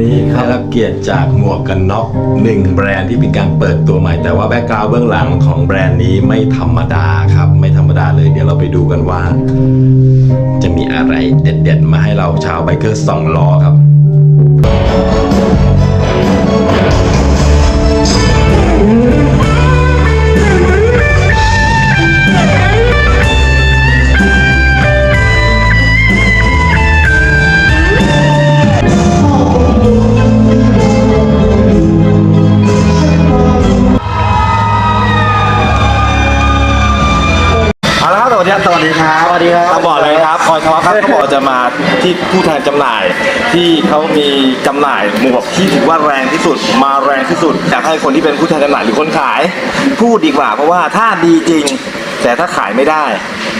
นี้ได้รับเกียรติจากหมวกกันน็อกหนึ่งแบรนด์ที่เป็นการเปิดตัวใหม่ แต่ว่าแบ็กกราวด์เบื้องหลังของแบรนด์นี้ไม่ธรรมดาครับ ไม่ธรรมดาเลย เดี๋ยวเราไปดูกันว่า จะมีอะไรเด็ด ๆ มาให้เราชาวไบเกอร์สองล้อครับ วัสดีครับสวัสดีครับสวัสดีครับต้องบอกเลยครับคอยคำว่าครับเขาบอกจะมาที่ผู้แทนจำหน่าย ที่เขามีจำหน่ายหมวกที่ถือว่าแรงที่สุด มาแรงที่สุดอยากให้คนที่เป็นผู้แทนจำหน่ายหรือคนขาย พูดดีกว่าเพราะว่าถ้าดีจริง แต่ถ้าขายไม่ได้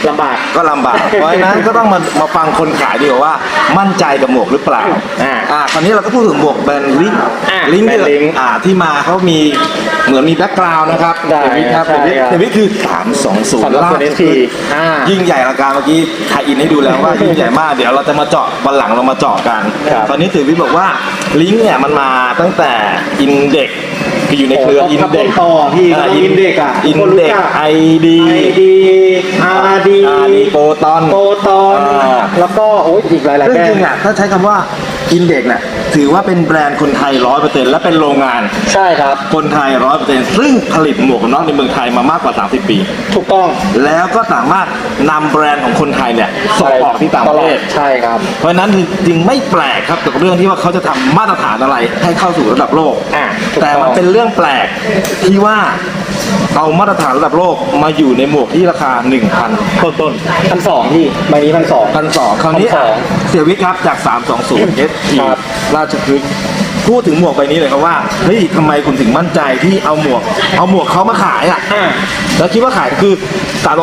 ลำบาก ก็ลำบาก เพราะฉะนั้นก็ต้องมามาฟังคนขายดีกว่าว่ามั่นใจกับหมวกหรือเปล่า อ่าอ่าคราวนี้เราก็พูดถึงหมวกแบรนด์ลิงอ่าลิงแบรนด์ Link อ่าที่มาเขามีเหมือนมีแบ็กกราวน์นะครับได้เดวิดครับใช่เดวิดครับ เดวิดคือ320สำหรับคน SP อ่ายิ่ยิ่งใหญ่ราคาเมื่อกี้ถ่ายอินให้ดูแล้วว่า ยิ่งใหญ่มากเดี๋ยวเราจะมาเจาะวันหลังเรามาเจาะกันครับ ตอนนี้เดวิดบอกว่าลิงเนี่ยมันมาตั้งแต่อินเด็กคืออยู่ในเครือโอ้อินครับเด็กต่อพี่ก็ต้อง Index อะอินคนรู้เด็กจักไอดีไอดีอาร์ดีอาร์ดีโปรตอนโปรตอนอ่าแล้วก็โอ้ยอีกหลายๆซึ่แบงรจนริงด์ๆอะถ้าใช้คำว่าอินเด็กเนี่ย ถือว่าเป็นแบรนด์คนไทยร้อยเปอร์เซ็นต์และเป็นโรงงาน ใช่ครับ คนไทยร้อยเปอร์เซ็นต์ซึ่งผลิตหมวกกันน็อกในเมืองไทยมามากกว่า 30 ปี ถูกต้องแล้วก็สามารถนำแบรนด์ของคนไทยเนี่ยส่งออกที่ต่างประเทศ ใช่ครับ เพราะฉะนั้นจึงไม่แปลกครับกับเรื่องที่ว่าเขาจะทำมาตรฐานอะไรให้เข้าสู่ระดับโลก อ่าถูกต้อง แต่มันเป็นเรื่องแปลกที่ว่าเอามาตรฐานระดับโลกมาอยู่ในหมวกที่ราคา 1,000ต้นต้นพันสองพี่ใบนี้พันสอง พันสองคราวนี้1,200 เสียวิทย์ครับจาก 320 ST ครับ ราชพฤกษ์พูดถึงหมวกใบนี้เลยครับว่าเฮ้ยทำไมคุณถึงมั่นใจที่เอาหมวก เอาหมวกเขามาขายอะอ่าแล้วคิดว่าขายคือ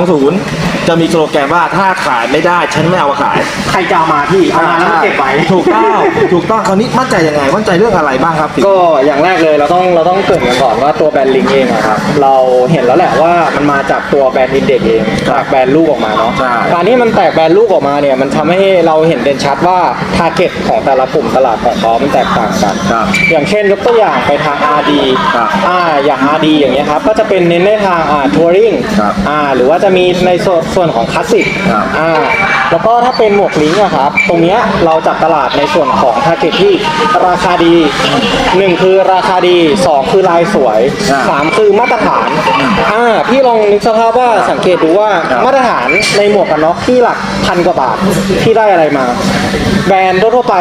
320 จะมีสโลแกนว่าถ้าขายไม่ได้ฉันไม่เอามาขาย ใครจะเอามาพี่เอามาแล้วมาเก็บไว้ถูกต้องถูกต้องคราวนี้มั่นใจยังไง มั่นใจเรื่องอะไรบ้างครับก็อย่างแรกเลยเราต้องเราต้องเกริดกันก่อนว่าตัวแบรนด์ลิงเองอะครับเราเห็นแล้วแหละว่ามันมาจากตัวแบรนด์อินเด็กเองจากแบรนด์ลูกออกมาเนาะใช่ การที่มันแตกแบรนด์ลูกออกมาเนี่ยมันทำให้เราเห็นเด่นชัดว่าทาร์เก็ตของแต่ละกลุ่มตลาดของเขามันแตกต่างกัน ครับ อย่างเช่นยกตัวอย่างไปทาง RD ครับอ่าอย่าง RD อย่างเงี้ยครับ ก็จะเป็นเน้นในทางอ่าทัวริงครับอ่าหรือว่าจะมีในส่วนส่วนของคลาสสิกครับอ่าแล้วก็ถ้าเป็นหมวกลิงก์อะครับ ตรงเนี้ยเราจับตลาดในส่วนของทาร์เก็ตที่ราคาดีหนึ่งคือราคาดีสองคือลายสวยอ่าสามคือมาตรฐานอ่าพี่ลองนึกสภาพว่าสังเกตดูว่าครับ มาตรฐานในหมวกกันน็อกที่หลัก พันกว่าบาทที่ได้อะไรมา แบรนด์ทั่วๆไป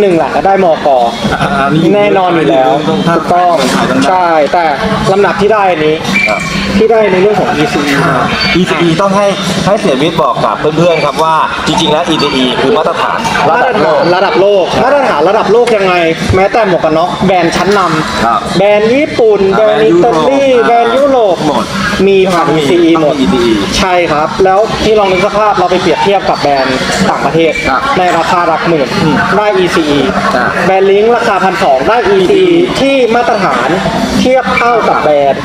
หนึ่งหลักก็ได้มอกออ่านี่แน่นอนอยู่แล้วต้องถ้าถูกต้องขายกันได้ใช่แต่ลำดับที่ได้อันนี้ครับที่ได้ในเรื่องของ ECE มา ECE ต้องให้ให้เสียวิทย์บอกกับเพื่อนๆครับว่าจริงๆแล้ว ECE คือมาตรฐานระมาตดัรบโลฐานกระดับโลกมาตรฐานระดับโลกยังไง แม้แต่หมวกกันน็อกแบรนด์ชั้นนครับำแบรนด์ญี่ปุ่นแบรนด์อิตาลีแบแบรรนนด์ด์ยุยุโรโรปปหมด มีผ่านต้องมี ECE หมดต้องมี ECE ใช่ครับ แล้วที่ลองนึกสภาพเราไปเปรียบเทียบกับแบรนด์ต่างประเทศ ครับในราคาหลักหมื่น ได้ ECE ครับ แบรนด์ลิงก์ราคาพันสองได้ ECE ที่มาตรฐานเทียบเท่ากับแบรนด์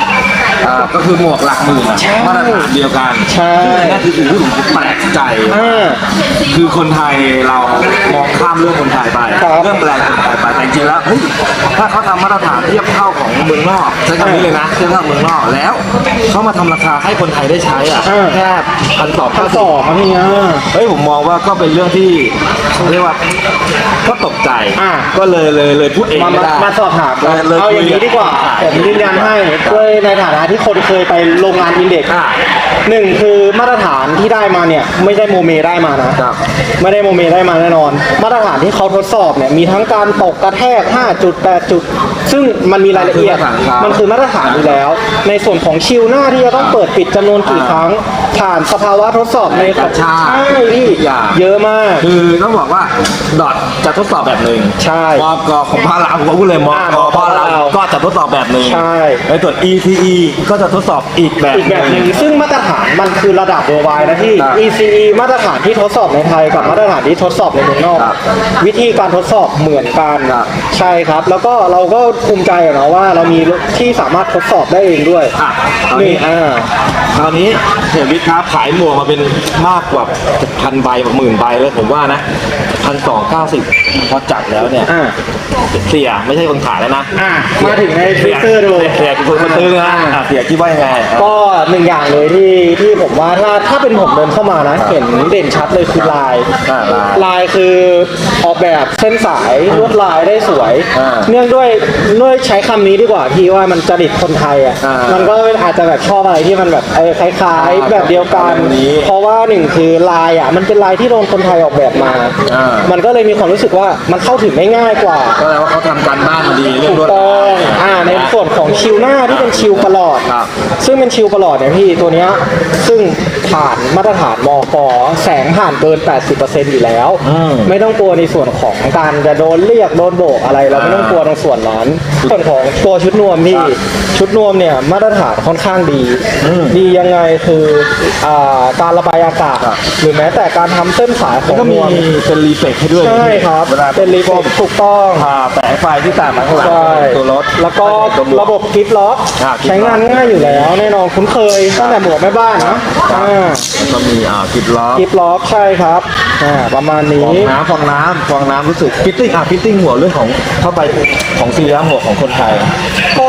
อ่าก็คือหมวกหลักหมื่นอะใช่มาตรฐานเดียวกันใช่ซึ่งนั่นคือสิ่งที่ผมแปลกใจอ่าคือคนไทยเรามองข้ามเรื่องคนไทยไป ครับ เรื่องแบรนด์คนไทยไปแต่จริงๆแล้วเฮ้ยถ้าเขาทำมาตรฐานเทียบเท่าของเมืองนอกใช้คำนี้เลยนะเทียบเท่าเมืองนอกแล้วเขามาทำราคาให้คนไทยได้ใช้อะอ่าแค่พันสองพันสองครับพี่อ่าเฮ้ยผมมองว่าก็เป็นเรื่องที่เรียกว่าก็ตกใจอ่า ก็เลยเลยเลยพูดเองมาไม่มาได้มาสอบถามลลเอาอย่างนี้ดีกว่าคุผมยืนยันให้ด้วยในฐานะที่คนเคยไปโรงงานอินเด็กซ์อ่า หนึ่งคือมาตรฐานที่ได้มาเนี่ยไม่ได้โมเมได้มานะ ครับ ไม่ได้โมเมได้มาแน่นอน มาตรฐานที่เขาทดสอบเนี่ยมีทั้งการตกกระแทก 5 จุด 8 จุด ซึ่งมันมีรายละเอียด มันคือมาตรฐานอยู่แล้ว ในส่วนของชิวหน้าที่จะต้องเปิดปิดจำนวนกี่ครั้ง ผ่านสภาวะทดสอบในกระชากใช่พี่อย่างเยอะมาก คือต้องบอกว่า ดอทจะทดสอบแบบหนึ่งใช่มอกของบ้านเราผมก็พูดเลยมออ่ากบ้านเรามอกก็จะทดสอบแบบหนึ่งใช่ในส่วน ECE ก็จะทดสอบอีกแบบอีกแบบหนึ่งหนึ่งซึ่งมาตรฐานมันคือระดับเวอร์ไวนะที่ครับ ECE มาตรฐานที่ทดสอบในไทยกับมาตรฐานที่ทดสอบในเมืองนอกครับวิธีการทดสอบเหมือนกันครับใช่ครับ แล้วก็เราก็ภูมิใจอะเนาะว่าเรามีที่สามารถทดสอบได้เองด้วยอะตอนนี่นี้อ่าตอนนี้เสียวิทย์กราฟขายหมวกมาเป็นมากกว่าพันใบหมื่นใบเลยผมว่านะพันสองเก้าสิบพอจัดแล้วเนี่ยอ่า เสียไม่ใช่คนขายแล้วนะอะมาถึงในทวิตเตอร์ดู เสียคือคนซื้อนะอะเสียคิดว่ายังไงก็หนึ่งอย่างเลยที่ที่ผมว่าถ้าถ้าเป็นผมเดินเข้ามานะ เห็นเด่นชัดเลยคือลาย อ่าลายลายคือออกแบบเส้นสายลวดลายได้สวย อ่า เนื่องด้วยด้วยใช้คำนี้ดีกว่าที่ว่ามันจริตคนไทยอะอ่ามัมันก็อาจจะแบบชอบอะไรที่มันแบบเออคล้ายๆ แบบเดียวกัน แบบนี้เพราะว่าหนึ่งคือลายอะมันเป็นลายที่โดนคนไทยออกแบบมา อ่ามันก็เลยมีความรู้สึกว่ามันเข้าถึงได้ง่ายกว่า ก็แปลว่าเขาทำการบ้านมาดีเรื่อถูงกรวดต้ลาองย อ่า ในส่วนของชิลหน้าที่เป็นชิลประหลอด ครับซึ่งเป็นชิลประหลอดเนี่ยพี่ตัวเนี้ยซึ่งผ่านมาตรฐานมกแสงผ่านเกิน 80%อยู่แล้ว อืมไม่ต้องกลัวในส่วนของการจะโดนเรียกโดนโบกอะไรเราไม่ต้องกลัวตรงส่วนนั้น ส่วนของตัวชุดนวมพี่ชุดนวมเนี่ยมาตรฐานค่อนข้างดีดียังไงคืออ่าการระบายอากาศหรือแม้แต่การทำเส้นสายขแล้อวงก็นมีวมเป็นรีเฟกให้ด้วยใช่ครับเวลาเป็นรีโฟมถูกต้องผ่าแสงไฟที่ต่างมาข้างหลังใช่ตัวรถแล้วก็ระบบกิฟต์ล็อก อ่า gift ใช้งานง่ายอยู่แล้ว แน่นอนคุ้นเคยตั้งแต่หมวกแม่บ้านนะอ่าแล้วก็มีอ่ากิบล้อกิฟต์ล็อกใช่ครับอ่าประมาณฟนี้องน้ำฟองน้ำฟองน้ำรู้สึกฟิตติ้งอะฟิตติ้งหัวเรื่องของเข้าไปของซีรีส์หัวของคนไทย ก็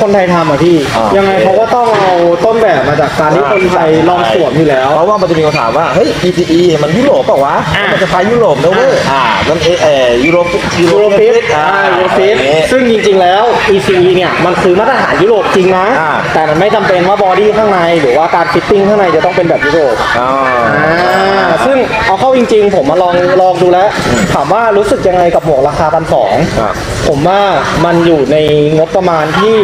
คนไทยทำอะพี่ อ่ายัยังไงเขาก็ต้องเอาต้น แบบมาจากการที่คนไทยลองสวมอยู่แล้ว เพราะว่ามันจะมีคำถามว่า เฮ้ย ECE มันยุโรปเปล่าวะ อะ มันจะคล้ายยุโรปนะเว้ยอ่านั่นเอเออยุโรปยูโรฟิตอ่าอ่ายูโรฟิตอันนี้ซึ่งจริงๆแล้ว ECE เนี่ยมันคือมาตรฐานยุโรปจริงนะ อ่า แต่มันไม่จำเป็นว่าบอดี้ข้างใน หรือว่าการฟิตติ้งข้างในจะต้องเป็นแบบยุโรป อ่า อ่าซึ่งเอาเข้าจริงๆ ผมมาลองลองดูแล้ว ถามว่ารู้สึกยังไงกับหมวกราคาพันสองครับผมว่ามันอยู่ในงบประมาณที่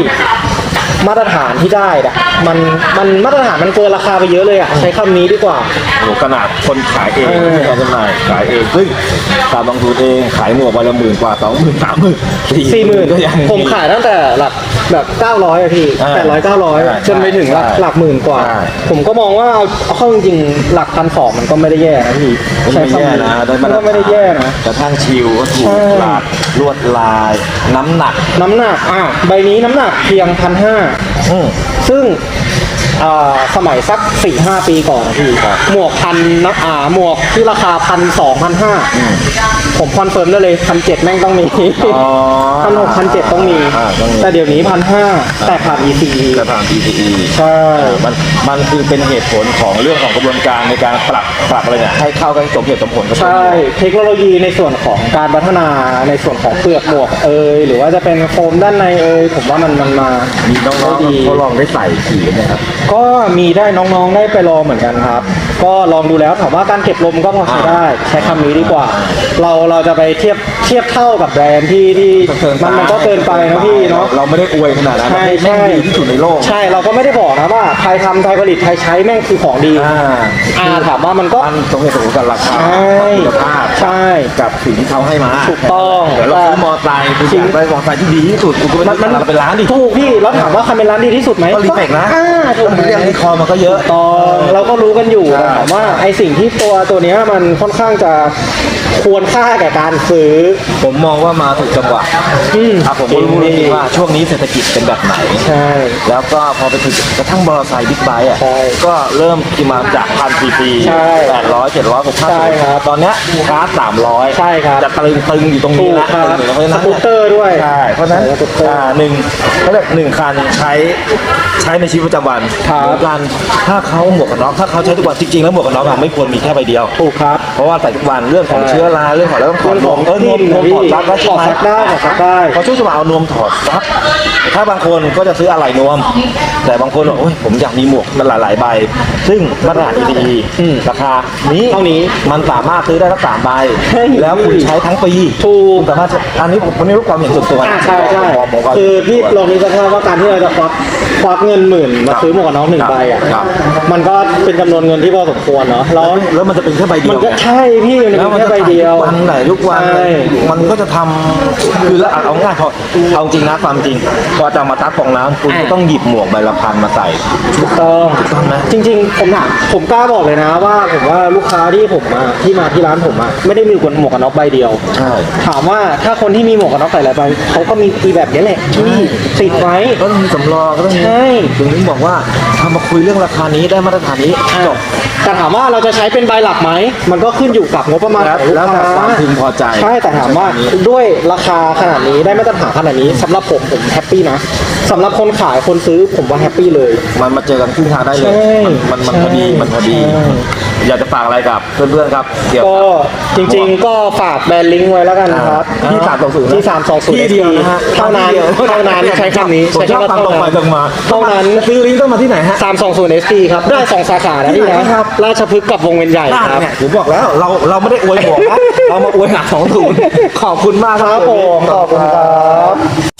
มาตรฐานที่ได้อะมันมันมาตรฐานมันเกินราคาไปเยอะเลยอะใช้คำนี้ดีกว่าโหขนาดคนขายเองเออ ไม่ใช่การจำหน่ายขายเองซึ่งการลงทุนเองขายหมวกวันละหมื่นกว่าสองหมื่นสามหมื่นสี่หมื่นก็ยัง ผมขายตั้งแต่หลักแบบ900อะพี่อ่าแปดร้อยเก้าร้อยใช่จนไปถึงหลักใช่หลักหมื่นกว่า ใช่ ผมก็มองว่าเอาเอาเข้าจริงๆหลักพันสองมันก็ไม่ได้แย่นะพี่มันไม่แย่นะได้มันตรก็ไม่ได้แย่นะ กระทั่งชิลก็ถูกใช่หลาดลวดลาย น้ำหนัก น้ำหนักอะใบนี้น้ำหนักเพียงพันห้าอืม ซึ่งอ่าสมัยสักสี่ห้าปีก่อนนะพี่ครับหมวกพันนะอ่าหมวกที่ราคาพันสองพันห้า ผมคอนเฟิร์มได้เลยพันเจ็ดแม่งต้องมีอ๋อพันหกพันเจ็ดต้องมี อ่าต้องมี แต่เดี๋ยวนี้พันห้าแต่ผ่าน ECE จะผ่าน PCE ใช่ มันมันคือเป็นเหตุผลของเรื่องของกระบวนการในการปรับปรับอะไรเนี่ยให้เข้ากันสมเหตุสมผลกับตัวใช่ เทคโนโลยีในส่วนของการพัฒนาในส่วนของเปลือกหมวกเอยหรือว่าจะเป็นโฟมด้านในเอยผมว่ามันมันมามีน้องได้ดีๆเขาลองได้ใส่ขี่ไหมครับ ก็มีได้น้องๆได้ไปลองเหมือนกันครับ ก็ลองดูแล้วถามว่าการเก็บลมก็พอใช้ได้ใช้คำนี้ดีกว่า เราเราจะไปเทียบเทียบเท่ากับแบรนด์ที่ที่มันมันก็เกินไปนะพี่เนาะ เราไม่ได้อวยขนาดนั้นใช่แม่ใช่งดีที่สุดในโลก ใช่เราก็ไม่ได้บอกนะว่าไทยทำไทยผลิตไทยใช้แม่งคือของดีอ่า อ่าถามว่ามันก็ มันสมเหตุสมผลกับราคาใช่คุณภาพใช่กับสิ่งที่เขาให้มาถูกต้องเดี๋ยวเราซื้อมอเตอร์ไซค์คุณอยากได้มอเตอร์ไซค์ที่ดีที่สุดคุณก็ไปมันซื้อมันเราเป็นร้านดิ ถูกพี่แล้วถามว่าคันเป็นร้านดีที่สุดไหมก็รีเฟกนะ อ่าถูกไหมเรื่องรีคอร์มันก็เยอะ ตองเราก็รู้กันอยู่ใช่แต่ถามว่า ไอสิ่งที่ตัวตัวเนี้ยมันค่อนข้างจะควรค่าแก่การซื้อ ผมมองว่ามาถูกจังหวะอืมอะผมจริงรู้จริพี่งๆว่าช่วงนี้เศรษฐกิจเป็นแบบไหน ใช่ แล้วก็พอไปถึงกระทั่งมอเตอร์ไซค์บิ๊กไบค์อะ ใช่ก็เริ่มที่มาจากพันซีซีใช่แปดร้อยเจ็ดร้อยหกใช่ครับตอนเนี้ยคาร์สามร้อยใช่ครับ จะตึงตึงอยู่ตรงถูนี้กนะครับตึงอยู่เพราะฉะสนั้นกูเนี่ยตเตอร์ด้วย ใช่เพราะฉะนั้นสกูตเตอร์ อ่าหนึ่งเขาเรียกหนึ่งคันใช้ใช้ในชีวิตประจำวันครับ เหมือนกันถ้าเขาหมวกกันน็อกถ้าเขาใช้ทุกวันจริงๆแล้วหมวกกันน็อกอะไม่ควรมีแค่ใบเดียว ถูกครับ เพราะว่าใส่ทุกวันเรื่องของใช่เชื้อราเรื่องของแล้วต้องถอดนมเออนมนมถอดซักได้ถใช่อดไหมซักได้ถอดซักได้เขาช่วยจะมาเอานวมถอดซักถ้าบางคนก็จะซื้ออะไหล่นวม แต่บางคนบอกโอ้ยผมอยากมีหมวกมันหลายๆใบ ซึ่งมาตรฐาน EDE อืมราคานี้เท่านี้มันสามารถซื้อได้ทั้งสามใบเฮ้ยแล้วคุณใช้ทั้งปีถูกคุณสามารถใช้อันนี้ผมไม่รู้ความเห็นส่วนตัวอ่าใช่ใช่ผมผมก็คือพี่ลองนึกสภาพว่าการที่เราจะควักควักเงินหมื่นมาซื้อหมวกกันน็อกหนึ่งใบอะครับมันก็เป็นจำนวนเงินที่พอสมควรเนาะรอร้อนแล้วมันจะเป็นแค่ใบเดีมัยนวก็ไงใช่พี่มันแล้วเป็นมันแค่จะใบเดียววันไหนทุกวันใช่ มันก็จะทำคือแล้วเอาง่ายพอเอาจริงนะความจริงพอจะเอามาตัดฟองน้ำคุณก็ต้องหยิบหมวกใบละพันมาใส่ ถูกต้องถูกต้องไหม จริง ๆ ผมถามผมกล้าบอกเลยนะว่าผมว่าลูกค้าที่ผมมาที่มาที่ร้านผมอะไม่ได้มีหมวกกันน็อกใบเดียว ใช่ ถามว่าถ้าคนที่มีหมวกกันน็อกใส่หลายใบเขาก็มีอีแบบนี้แหละที่ติดไว้ ก็ต้องมีสำรองก็ต้องมีใช่ถึงถึงบอกว่าถ้ามาคุยเรื่องราคานี้ได้มาตรฐานนี้จบ แต่ถามว่าเราจะใช้เป็นใบหลักไหม มันก็ขึ้นอยู่กับงบประมาณแล้วของลูกแล้วแต่ค้าความพึงพอใจใช่แต่ถามว่าด้วยราคาขนาดนี้ได้มาตรฐานขนาดนี้สำหรับผมผมแฮปปี้นะ สำหรับคนขายคนซื้อผมว่าแฮปปี้เลย มันมาเจอกันครึ่งทางได้เลใช่ย มันมันมันพอดีใช่มันพอดี ใช่ อยากจะฝากอะไรกับเพื่อนๆครับ เกี่ยวก็กับ จริงๆก็ฝากแบรนด์ลิงก์ไว้แล้วกันนะครับอ่าที่320ที่สามสองศูนย์ที่เดียวนะฮะเท่านั้นที่เดียวเท่านั้นใช้คำนี้ผมใช้ชอบคำว่าความตรงไปตรงมา เท่านั้น ซื้อลิงก์ต้องมาที่ไหนฮะสามสองศูนย์เอสพีครับ ได้สองสาขานะพี่ที่ไหนนะ ครับ ราชพฤกษ์กับวงเวียนใหญ่ครับเนี่ยผมบอกแล้วเราเราไม่ได้อวยหมวกนะ เรามาอวยหนักสองศูนย์ขอบคุณมากครับผมขอบคุณครับ